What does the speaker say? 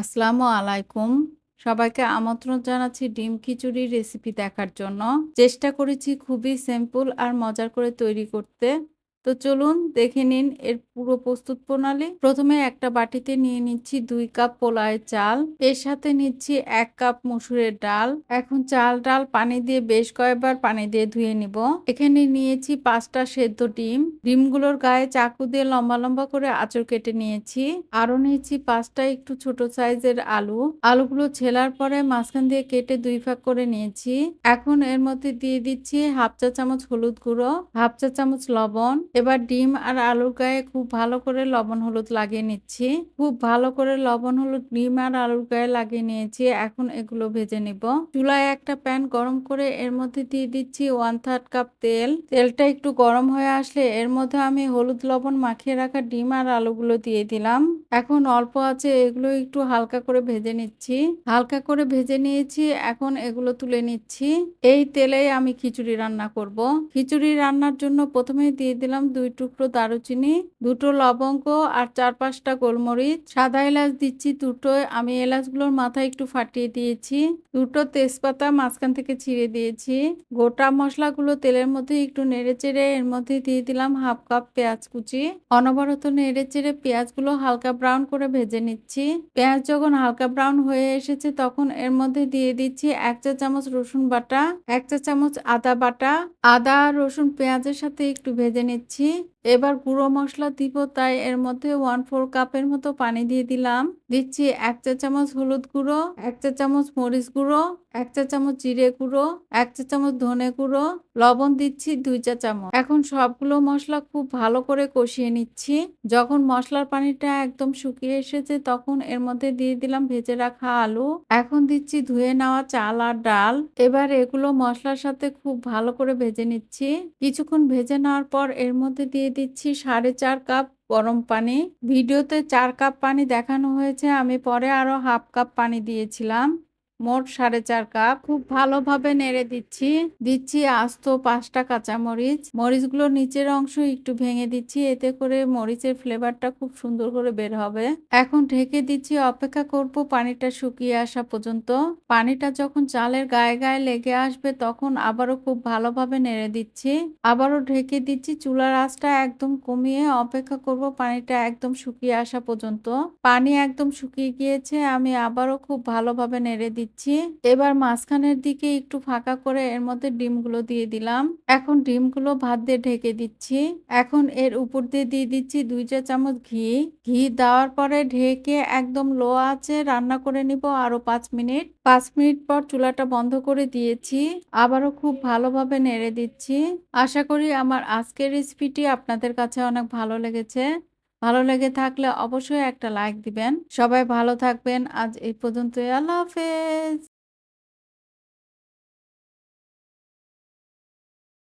আসসালামু আলাইকুম। সবাইকে আমন্ত্রণ জানাচ্ছি ডিম খিচুড়ির রেসিপি দেখার জন্য। চেষ্টা করেছি খুবই সিম্পল আর মজার করে তৈরি করতে। তো চলুন দেখে নিন এর পুরো প্রস্তুত প্রণালী। প্রথমে একটা বাটিতে নিয়ে নিচ্ছি দুই কাপ পোলাওয়ের চাল। এর সাথে নিচ্ছি এক কাপ মসুরের ডাল। এখন চাল, ডাল পানি দিয়ে বেশ কয়েকবার পানি দিয়ে ধুয়ে নিব। এখানে নিয়েছি পাঁচটা সেদ্ধ ডিম। ডিমগুলোর গায়ে চাকু দিয়ে লম্বা লম্বা করে আঁচড় কেটে নিয়েছি। আরও নিয়েছি পাঁচটা একটু ছোট সাইজের আলু। আলুগুলো ছেলার পরে মাঝখান দিয়ে কেটে দুই ভাগ করে নিয়েছি। এখন এর মধ্যে দিয়ে দিচ্ছি হাফ চা চামচ হলুদ গুঁড়ো, হাফ চা চামচ লবণ এবার ডিম আর আলুর গায়ে খুব ভালো করে লবণ হলুদ লাগিয়ে নিচ্ছি। খুব ভালো করে লবণ হলুদ, ডিম আর আলুর গায়ে লাগিয়ে নিয়েছি। এখন এগুলো ভেজে নিব। চুলায় একটা প্যান গরম করে এর মধ্যে দিয়ে দিচ্ছি ওয়ান থার্ড কাপ তেল। তেলটা একটু গরম হয়ে আসলে এর মধ্যে আমি হলুদ লবণ মাখিয়ে রাখা ডিম আর আলুগুলো দিয়ে দিলাম। এখন অল্প আছে, এগুলো একটু হালকা করে ভেজে নিচ্ছি। হালকা করে ভেজে নিয়েছি, এখন এগুলো তুলে নিচ্ছি। এই তেলেই আমি খিচুড়ি রান্না করব। খিচুড়ি রান্নার জন্য প্রথমে দিয়ে দিলাম দুই টুকরো দারুচিনি, দুটো লবঙ্গ আর চার পাঁচটা গোলমরিচ। সাদা এলাচ দিচ্ছি দুটো আমি এলাচগুলোর মাথা একটু ফাটিয়ে দিয়েছি। দুটো তেজপাতা মাঝখান থেকে ছিঁড়ে দিয়েছি। গোটা মশলাগুলো তেলের মধ্যে একটু নেড়ে চেড়ে এর মধ্যে দিয়ে দিলাম হাফ কাপ পেঁয়াজ কুচি। অনবরত নেড়ে চেড়ে পেঁয়াজগুলো হালকা ব্রাউন করে ভেজে নিচ্ছি। পেঁয়াজ যখন হালকা ব্রাউন হয়ে এসেছে তখন এর মধ্যে দিয়ে দিচ্ছি এক চা চামচ রসুন বাটা, এক চা চামচ আদা বাটা। আদা রসুন পেঁয়াজের সাথে একটু ভেজে নিচ্ছি। 亲。এবার গুঁড়ো মশলা দিব, তাই এর মধ্যে ওয়ান ফোর কাপের মতো পানি দিয়ে দিলাম। দিচ্ছি এক চা চামচ হলুদ গুঁড়ো, এক চা চামচ মরিচ গুঁড়ো, এক চা চামচ জিরে গুঁড়ো, এক চা চামচ ধনে গুঁড়ো, লবণ দিচ্ছি দুই চা চামচ। এখন সবগুলো মশলা খুব ভালো করে কষিয়ে নিচ্ছি। যখন মশলার পানিটা একদম শুকিয়ে এসেছে, তখন এর মধ্যে দিয়ে দিলাম ভেজে রাখা আলু। এখন দিচ্ছি ধুয়ে নেওয়া চাল আর ডাল। এবার এগুলো মশলার সাথে খুব ভালো করে ভেজে নিচ্ছি। কিছুক্ষণ ভেজে নেওয়ার পর এর মধ্যে দিয়ে দিচ্ছি সাড়ে চার কাপ গরম পানি। ভিডিওতে চার কাপ পানি দেখানো হয়েছে। আমি পরে আরও হাফ কাপ পানি দিয়েছিলাম। মোট সাড়ে চার কাপ। খুব ভালোভাবে নেড়ে দিচ্ছি। দিচ্ছি আস্ত পাঁচটা কাঁচামরিচ। মরিচগুলো নিচের অংশ একটু ভেঙে দিচ্ছি। এতে করে মরিচের ফ্লেভারটা খুব সুন্দর করে বের হবে। এখন ঢেকে দিচ্ছি, অপেক্ষা করব পানিটা শুকিয়ে আসা পর্যন্ত। পানিটা যখন চালের গায়ে গায়ে লেগে আসবে তখন আবারও খুব ভালোভাবে নেড়ে দিচ্ছি। আবারও ঢেকে দিচ্ছি, চুলার আঁচটা একদম কমিয়ে অপেক্ষা করব পানিটা একদম শুকিয়ে আসা পর্যন্ত। পানি একদম শুকিয়ে গিয়েছে, আমি আবারও খুব ভালোভাবে নেড়ে দিচ্ছি। দিচ্ছি। এবার মাঝখানের দিকে একটু ফাঁকা করে এর মধ্যে ডিমগুলো দিয়ে দিলাম। এখন ডিমগুলো ভাত দিয়ে ঢেকে দিচ্ছি। এখন এর উপর দিয়ে দিয়ে দিচ্ছি দুই চা চামচ ঘি। ঘি দেওয়ার পরে ঢেকে একদম লো আছে রান্না করে নিব আরও পাঁচ মিনিট। পাঁচ মিনিট পর চুলাটা বন্ধ করে দিয়েছি। আবারও খুব ভালোভাবে নেড়ে দিচ্ছি। আশা করি আমার আজকের রেসিপিটি আপনাদের কাছে অনেক ভালো লেগেছে। ভালো লেগে থাকলে অবশ্যই একটা লাইক দিবেন। সবাই ভালো থাকবেন। আজ এই পর্যন্তই। আল্লাহ হাফেজ।